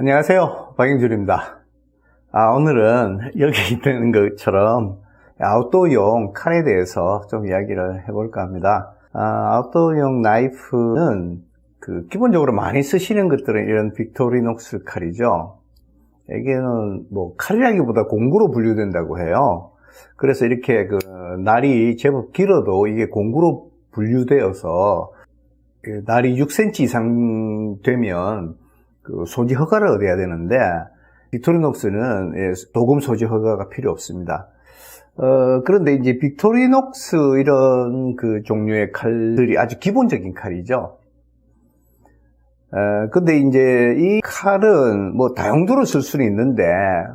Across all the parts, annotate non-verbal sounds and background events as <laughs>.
안녕하세요. 박영준입니다. 아, 오늘은 여기 <laughs> 있는 것처럼 아웃도어용 칼에 대해서 좀 이야기를 해볼까 합니다. 아, 아웃도어용 나이프는 그 기본적으로 많이 쓰시는 것들은 이런 빅토리녹스 칼이죠. 이게는 뭐 칼이라기보다 공구로 분류된다고 해요. 그래서 이렇게 그 날이 제법 길어도 이게 공구로 분류되어서 그 날이 6cm 이상 되면 그 소지 허가를 얻어야 되는데 빅토리녹스는 예, 도금 소지 허가가 필요 없습니다. 어, 그런데 이제 빅토리녹스 이런 그 종류의 칼들이 아주 기본적인 칼이죠. 어, 근데 이제 이 칼은 뭐 다용도로 쓸 수는 있는데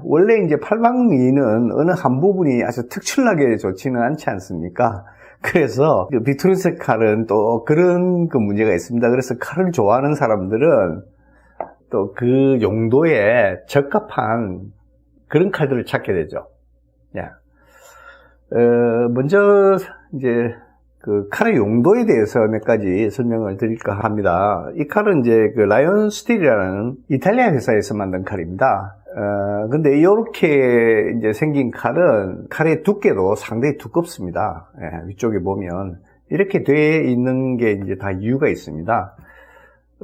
원래 이제 팔방미는 어느 한 부분이 아주 특출나게 좋지는 않지 않습니까? <laughs> 그래서 그 빅토리스 칼은 또 그런 그 문제가 있습니다. 그래서 칼을 좋아하는 사람들은 또 그 용도에 적합한 그런 칼들을 찾게 되죠. 야. 어, 먼저 이제 그 칼의 용도에 대해서 몇 가지 설명을 드릴까 합니다. 이 칼은 이제 그 라이언 스틸이라는 이탈리아 회사에서 만든 칼입니다. 어, 근데 이렇게 이제 생긴 칼은 칼의 두께도 상당히 두껍습니다. 예, 위쪽에 보면 이렇게 돼 있는 게 이제 다 이유가 있습니다.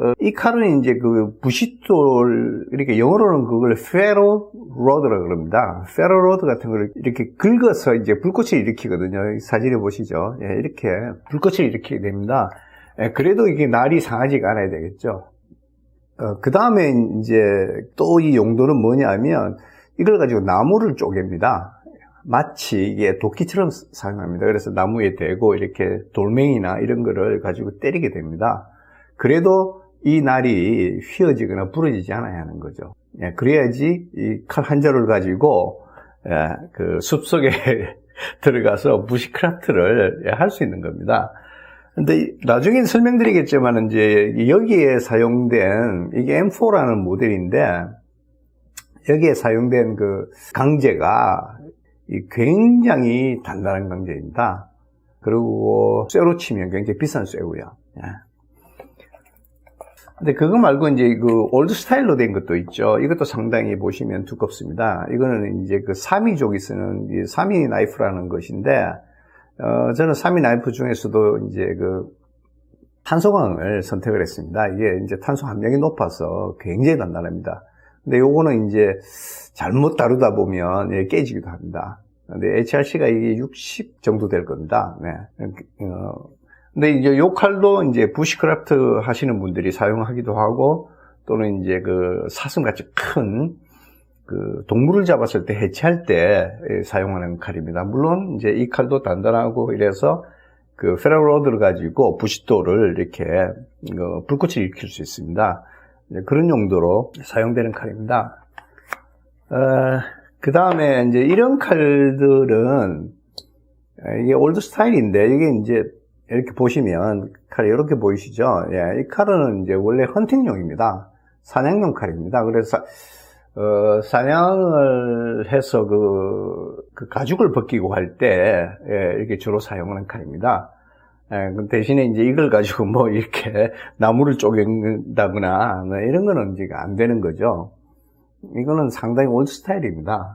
어, 이 칼은 이제 그 부싯돌, 이렇게 영어로는 그걸 페로 로드라고 그럽니다. 페로 로드 같은 걸 이렇게 긁어서 이제 불꽃을 일으키거든요. 사진에 보시죠. 예, 이렇게 불꽃을 일으키게 됩니다. 예, 그래도 이게 날이 상하지가 않아야 되겠죠. 어, 그 다음에 이제 또 이 용도는 뭐냐면 이걸 가지고 나무를 쪼갭니다. 마치 이게 도끼처럼 사용합니다. 그래서 나무에 대고 이렇게 돌멩이나 이런 거를 가지고 때리게 됩니다. 그래도 이 날이 휘어지거나 부러지지 않아야 하는 거죠. 예, 그래야지 이 칼 한 자루를 가지고 예, 그 숲속에 <laughs> 들어가서 부시크라프트를 예, 할수 있는 겁니다. 근데 나중에 설명드리겠지만 이제 여기에 사용된 이게 M4라는 모델인데 여기에 사용된 그 강제가 굉장히 단단한 강제입니다. 그리고 쇠로 치면 굉장히 비싼 쇠고요. 예. 근데 그거 말고 이제 그 올드 스타일로 된 것도 있죠. 이것도 상당히 보시면 두껍습니다. 이거는 이제 그 사미족이 쓰는 사미 나이프라는 것인데, 어, 저는 사미 나이프 중에서도 이제 그 탄소광을 선택을 했습니다. 이게 이제 탄소 함량이 높아서 굉장히 단단합니다. 근데 요거는 이제 잘못 다루다 보면 예, 깨지기도 합니다. 근데 HRC가 이게 60 정도 될 겁니다. 네. 어, 근데 이제 요 칼도 이제 부시크라프트 하시는 분들이 사용하기도 하고 또는 이제 그 사슴같이 큰 그 동물을 잡았을 때 해체할 때 사용하는 칼입니다. 물론 이제 이 칼도 단단하고 이래서 그 페라로드를 가지고 부싯돌을 이렇게 그 불꽃을 일으킬 수 있습니다. 그런 용도로 사용되는 칼입니다. 어, 그 다음에 이제 이런 칼들은 이게 올드 스타일인데 이게 이제 이렇게 보시면 칼이 이렇게 보이시죠? 예, 이 칼은 이제 원래 헌팅용입니다. 사냥용 칼입니다. 그래서 어, 사냥을 해서 그, 그 가죽을 벗기고 할 때, 예, 이렇게 주로 사용하는 칼입니다. 예, 그 대신에 이제 이걸 가지고 뭐 이렇게 <laughs> 나무를 쪼갠다거나 뭐 이런 거는 이제 안 되는 거죠. 이거는 상당히 올드 스타일입니다.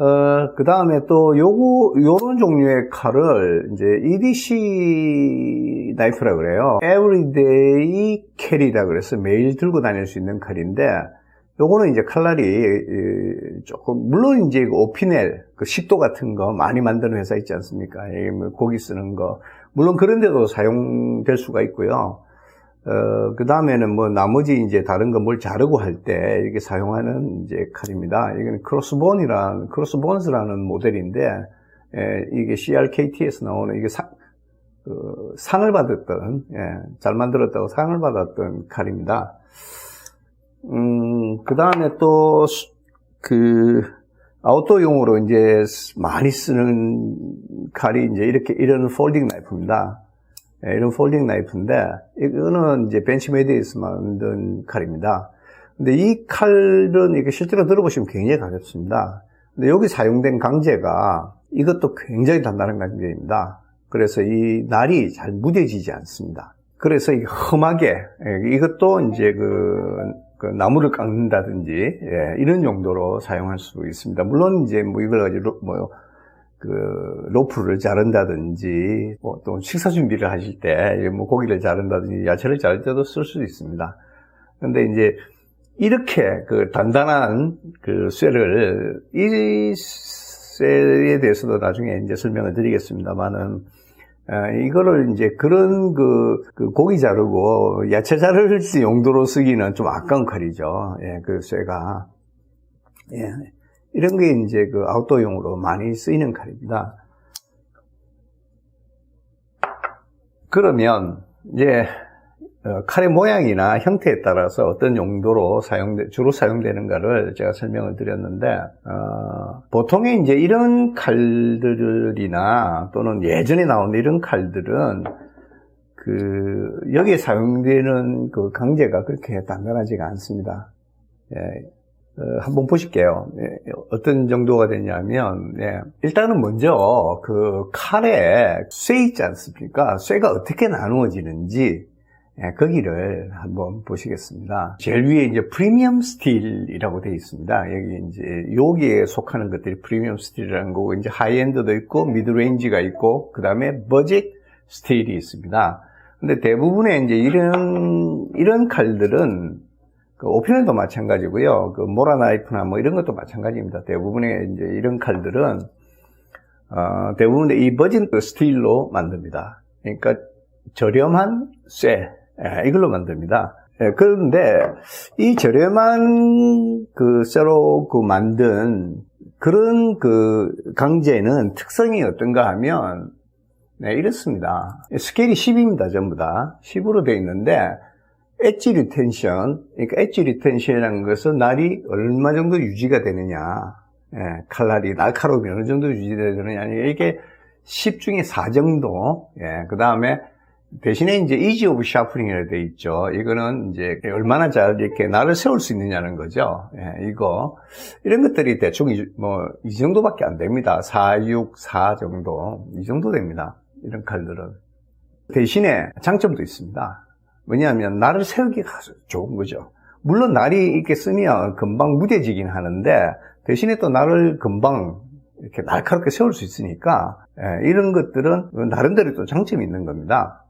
어, 그 다음에 또 요거, 요런 종류의 칼을 이제 EDC 나이프라 그래요. Everyday 캐리라 그래서 매일 들고 다닐 수 있는 칼인데, 요거는 이제 칼날이 조금, 물론 이제 그 오피넬, 그 식도 같은 거 많이 만드는 회사 있지 않습니까? 뭐 고기 쓰는 거. 물론 그런 데도 사용될 수가 있고요. 어, 그 다음에는 뭐 나머지 이제 다른 거 뭘 자르고 할 때 이렇게 사용하는 이제 칼입니다. 이거는 크로스본이라는, 크로스본스라는 모델인데, 예, 이게 CRKT에서 나오는 이게 사, 그 상을 받았던, 예, 잘 만들었다고 상을 받았던 칼입니다. 음, 그 다음에 또, 그, 아웃도어용으로 이제 많이 쓰는 칼이 이제 이렇게, 이런 폴딩 나이프입니다. 예, 이런 폴딩 나이프인데 이거는 이제 벤치메디에서 만든 칼입니다. 근데 이 칼은 이게 실제로 들어보시면 굉장히 가볍습니다. 근데 여기 사용된 강제가 이것도 굉장히 단단한 강제입니다. 그래서 이 날이 잘 무뎌지지 않습니다. 그래서 이게 험하게 예, 이것도 이제 그 그 나무를 깎는다든지 예, 이런 용도로 사용할 수 있습니다. 물론 이제 뭐 이걸 가지고 뭐 그 로프를 자른다든지 뭐 또 식사 준비를 하실 때 뭐 고기를 자른다든지 야채를 자를 때도 쓸 수 있습니다. 근데 이제 이렇게 그 단단한 그 쇠를 이 쇠에 대해서도 나중에 이제 설명을 드리겠습니다만은 어, 이거를 이제 그런 그, 그 고기 자르고 야채 자를 용도로 쓰기는 좀 아까운 칼이죠. 예, 그 쇠가. 예. 이런 게 이제 그 아웃도어용으로 많이 쓰이는 칼입니다. 그러면 이제 어, 칼의 모양이나 형태에 따라서 어떤 용도로 사용돼 주로 사용되는가를 제가 설명을 드렸는데 어, 보통의 이제 이런 칼들이나 또는 예전에 나온 이런 칼들은 그 여기에 사용되는 그 강제가 그렇게 단단하지가 않습니다. 예, 어, 한번 보실게요. 예, 어떤 정도가 되냐면 예, 일단은 먼저 그 칼에 쇠 있지 않습니까? 쇠가 어떻게 나누어지는지 예, 거기를 한번 보시겠습니다. 제일 위에 이제 프리미엄 스틸이라고 되어 있습니다. 여기 이제 여기에 속하는 것들이 프리미엄 스틸이라는 거고 이제 하이엔드도 있고 미드레인지가 있고 그 다음에 버짓 스틸이 있습니다. 근데 대부분의 이제 이런 이런 칼들은 그 오피널도 마찬가지고요. 그 모라 나이프나 뭐 이런 것도 마찬가지입니다. 대부분의 이제 이런 칼들은 어, 대부분의 이 버진 스틸로 만듭니다. 그러니까 저렴한 쇠, 예, 이걸로 만듭니다. 예, 그런데 이 저렴한 그 쇠로 그 만든 그런 그 강제는 특성이 어떤가 하면 네, 이렇습니다. 스케일이 10입니다, 전부 다. 10으로 되어 있는데 엣지 리텐션, 그러니까 엣지 리텐션이라는 것은 날이 얼마 정도 유지가 되느냐, 예, 칼날이 날카로움이 어느 정도 유지되느냐, 이게 10 중에 4 정도, 예, 그 다음에 대신에 이제 이지 오브 샤프링이라 돼 있죠. 이거는 이제 얼마나 잘 이렇게 날을 세울 수 있느냐는 거죠. 예, 이거 이런 것들이 대충 뭐 이 정도밖에 안 됩니다. 4, 6, 4 정도 이 정도 됩니다. 이런 칼들은 대신에 장점도 있습니다. 왜냐하면 날을 세우기가 좋은 거죠. 물론 날이 이렇게 쓰면 금방 무뎌지긴 하는데 대신에 또 날을 금방 이렇게 날카롭게 세울 수 있으니까 예, 이런 것들은 나름대로 또 장점이 있는 겁니다.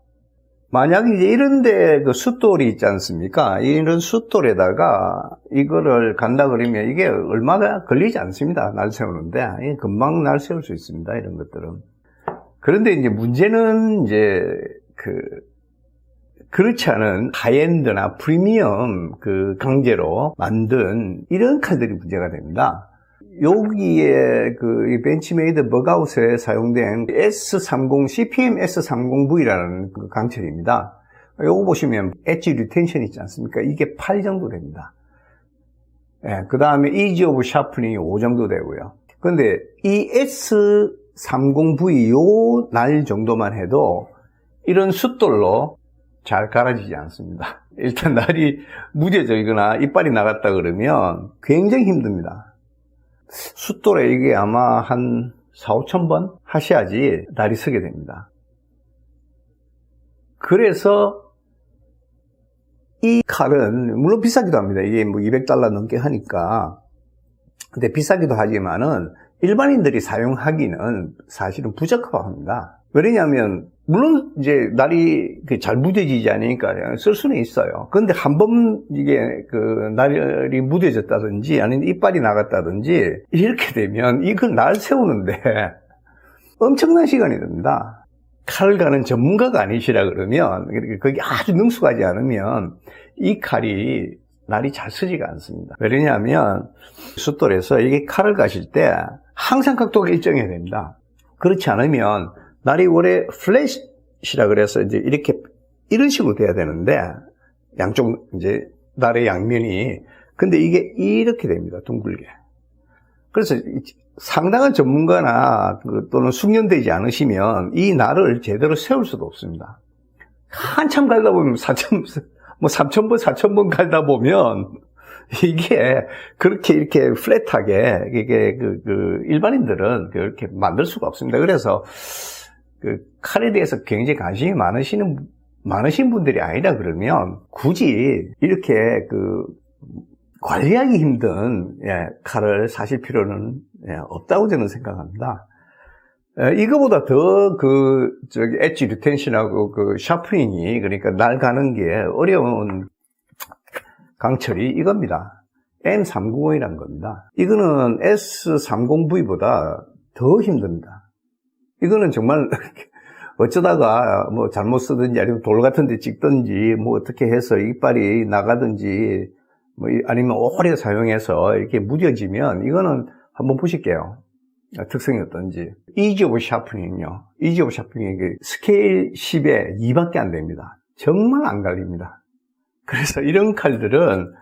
만약에 이제 이런데 그 숫돌이 있지 않습니까? 이런 숫돌에다가 이거를 간다 그러면 이게 얼마나 걸리지 않습니다. 날 세우는데 금방 날 세울 수 있습니다. 이런 것들은. 그런데 이제 문제는 이제 그 그렇지 않은 하이엔드나 프리미엄 그 강제로 만든 이런 칼들이 문제가 됩니다. 여기에 그 벤치메이드 버가웃에 사용된 S30 CPM S30V라는 그 강철입니다. 요거 보시면 엣지 리텐션 있지 않습니까? 이게 8 정도 됩니다. 예, 그 다음에 이지 오브 샤프닝이 5 정도 되고요. 근데 이 S30V 요 날 정도만 해도 이런 숫돌로 잘 갈아지지 않습니다. <laughs> 일단 날이 무뎌져있거나 이빨이 나갔다 그러면 굉장히 힘듭니다. 숫돌에 이게 아마 한 4, 5천 번 하셔야지 날이 서게 됩니다. 그래서 이 칼은 물론 비싸기도 합니다. 이게 뭐 200달러 넘게 하니까. 근데 비싸기도 하지만은 일반인들이 사용하기는 사실은 부적합합니다. 왜냐하면 물론 이제 날이 잘 무뎌지지 않으니까 쓸 수는 있어요. 그런데 한 번 이게 그 날이 무뎌졌다든지 아니면 이빨이 나갔다든지 이렇게 되면 이걸 날 세우는데 <laughs> 엄청난 시간이 듭니다. 칼을 가는 전문가가 아니시라 그러면 거기 아주 능숙하지 않으면 이 칼이 날이 잘 쓰지가 않습니다. 왜냐하면 숫돌에서 이게 칼을 가실 때 항상 각도가 일정해야 됩니다. 그렇지 않으면 날이 원래 플래시라 그래서 이제 이렇게 이런 식으로 돼야 되는데 양쪽 이제 날의 양면이 근데 이게 이렇게 됩니다. 둥글게. 그래서 상당한 전문가나 그 또는 숙련되지 않으시면 이 날을 제대로 세울 수도 없습니다. 한참 갈다 보면 4천, 뭐 3천 번, 4천 번 갈다 보면 이게 그렇게 이렇게 플랫하게 이게 그, 그 일반인들은 그렇게 만들 수가 없습니다. 그래서 그 칼에 대해서 굉장히 관심이 많으시는 많으신 분들이 아니다 그러면 굳이 이렇게 그 관리하기 힘든 예, 칼을 사실 필요는 예, 없다고 저는 생각합니다. 예, 이거보다 더 그 저기 엣지 리텐션하고 그 샤프닝이 그러니까 날 가는 게 어려운 강철이 이겁니다. M390이라는 겁니다. 이거는 S30V보다 더 힘듭니다. 이거는 정말 <laughs> 어쩌다가 뭐 잘못 쓰든지 아니면 돌 같은 데 찍든지 뭐 어떻게 해서 이빨이 나가든지 뭐 아니면 오래 사용해서 이렇게 무뎌지면 이거는 한번 보실게요. 특성이 어떤지. 이지 오브 샤프닝요. 이지 오브 샤프닝이 스케일 10에 2밖에 안 됩니다. 정말 안 갈립니다. 그래서 이런 칼들은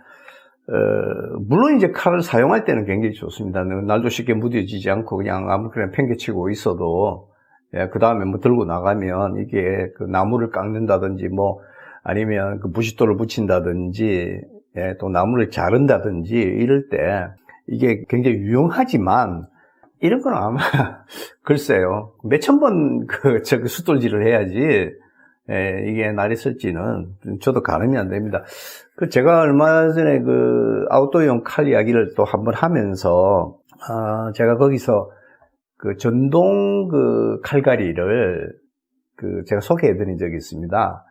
어, 물론 이제 칼을 사용할 때는 굉장히 좋습니다. 날도 쉽게 무뎌지지 않고 그냥 아무렇게나 팽개치고 있어도 예, 그 다음에 뭐 들고 나가면 이게 그 나무를 깎는다든지 뭐 아니면 그 부싯돌을 붙인다든지 예, 또 나무를 자른다든지 이럴 때 이게 굉장히 유용하지만 이런 건 아마 <laughs> 글쎄요 몇천 번 그 <laughs> 저기 숫돌질을 해야지 예, 이게 날이 쓸지는 저도 가늠이 안 됩니다. 그 제가 얼마 전에 그 아웃도어용 칼 이야기를 또 한번 하면서 아, 제가 거기서 그 전동 그 칼갈이를 그 제가 소개해 드린 적이 있습니다.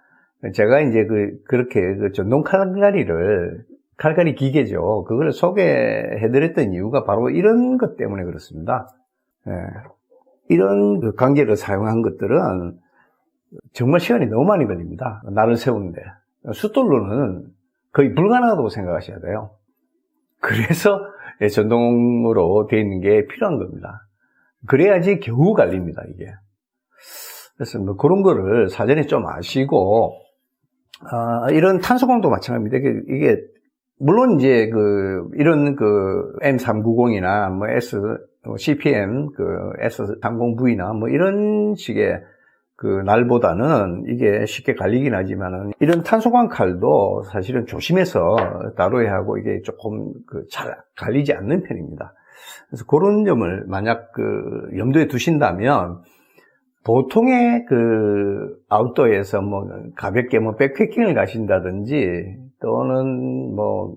제가 이제 그 그렇게 그 전동 칼갈이를 칼갈이 기계죠. 그걸 소개해 드렸던 이유가 바로 이런 것 때문에 그렇습니다. 예. 이런 그 관계를 사용한 것들은 정말 시간이 너무 많이 걸립니다. 날을 세우는데. 숫돌로는 거의 불가능하다고 생각하셔야 돼요. 그래서 예, 전동으로 되어 있는 게 필요한 겁니다. 그래야지 겨우 갈립니다, 이게. 그래서 뭐 그런 거를 사전에 좀 아시고, 아, 이런 탄소광도 마찬가지입니다. 이게, 이게, 물론 이제 그, 이런 그 M390이나 뭐 S, CPM, 그 S30V나 뭐 이런 식의 그 날보다는 이게 쉽게 갈리긴 하지만은 이런 탄소광 칼도 사실은 조심해서 다뤄야 하고 이게 조금 그 잘 갈리지 않는 편입니다. 그래서 그런 점을 만약 그 염두에 두신다면 보통의 그 아웃도어에서 뭐 가볍게 뭐 백패킹을 가신다든지 또는 뭐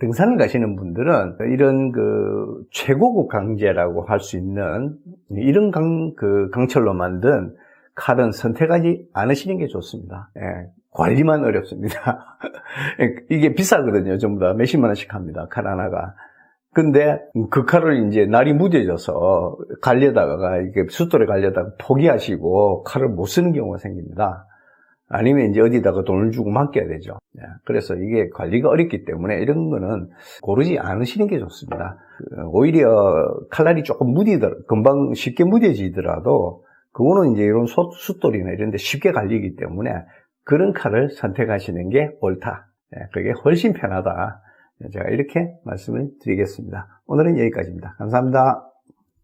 등산을 가시는 분들은 이런 그 최고급 강제라고 할 수 있는 이런 강, 그 강철로 만든 칼은 선택하지 않으시는 게 좋습니다. 예, 관리만 어렵습니다. <laughs> 이게 비싸거든요. 전부 다 몇십만 원씩 합니다. 칼 하나가. 근데 그 칼을 이제 날이 무뎌져서 갈려다가 이게 숫돌에 갈려다가 포기하시고 칼을 못 쓰는 경우가 생깁니다. 아니면 이제 어디다가 돈을 주고 맡겨야 되죠. 예, 그래서 이게 관리가 어렵기 때문에 이런 거는 고르지 않으시는 게 좋습니다. 오히려 칼날이 조금 무디더 금방 쉽게 무뎌지더라도 그거는 이제 이런 숫돌이나 이런 데 쉽게 갈리기 때문에 그런 칼을 선택하시는 게 옳다. 예, 그게 훨씬 편하다. 제가 이렇게 말씀을 드리겠습니다. 오늘은 여기까지입니다. 감사합니다.